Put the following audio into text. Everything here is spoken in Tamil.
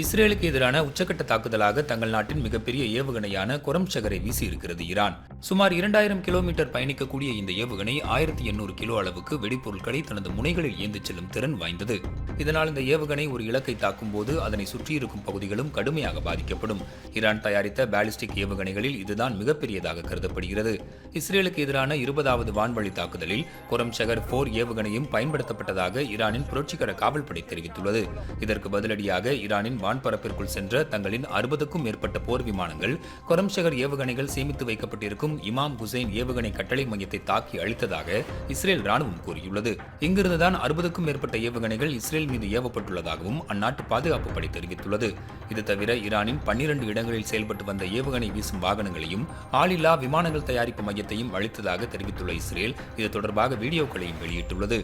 இஸ்ரேலுக்கு எதிரான உச்சக்கட்ட தாக்குதலாக தங்கள் நாட்டின் மிகப்பெரிய ஏவுகணையான குரம் சகரை வீசியிருக்கிறது ஈரான். சுமார் இரண்டாயிரம் கிலோமீட்டர் பயணிக்கக்கூடிய இந்த ஏவுகணை ஆயிரத்தி எண்ணூறு கிலோ அளவுக்கு வெடிப்பொருட்களை தனது முனைகளில் ஏந்திச் செல்லும் திறன் வாய்ந்தது. இதனால் இந்த ஏவுகணை ஒரு இலக்கை தாக்கும் போது அதனை சுற்றியிருக்கும் பகுதிகளும் கடுமையாக பாதிக்கப்படும். ஈரான் தயாரித்த பாலிஸ்டிக் ஏவுகணைகளில் இதுதான் மிகப்பெரியதாக கருதப்படுகிறது. இஸ்ரேலுக்கு எதிரான இருபதாவது வான்வழி தாக்குதலில் கொரம் போர் ஏவுகணையும் பயன்படுத்தப்பட்டதாக ஈரானின் புரட்சிகர காவல்படை தெரிவித்துள்ளது. இதற்கு பதிலடியாக ஈரானின் வான்பரப்பிற்குள் சென்ற தங்களின் அறுபதுக்கும் மேற்பட்ட போர் விமானங்கள் கொரம்ஷகர் ஏவுகணைகள் சேமித்து வைக்கப்பட்டிருக்கும் இமாம் ஹுசைன் ஏவுகணை கட்டளை மையத்தை தாக்கி அழித்ததாக இஸ்ரேல் ராணுவம் கூறியுள்ளது. இங்கிருந்துதான் அறுபதுக்கும் மேற்பட்ட ஏவுகணைகள் இஸ்ரேல் இஸ்ரேல் மீது ஏவப்பட்டுள்ளதாகவும் அந்நாட்டு பாதுகாப்பு படை தெரிவித்துள்ளது. இது தவிர ஈரானின் பன்னிரண்டு இடங்களில் செயல்பட்டு வந்த ஏவுகணை வீசும் வாகனங்களையும் ஆளில்லா விமானங்கள் தயாரிப்பு மையத்தையும் அழித்ததாக தெரிவித்துள்ள இஸ்ரேல் இது தொடர்பாக வீடியோக்களையும் வெளியிட்டுள்ளது.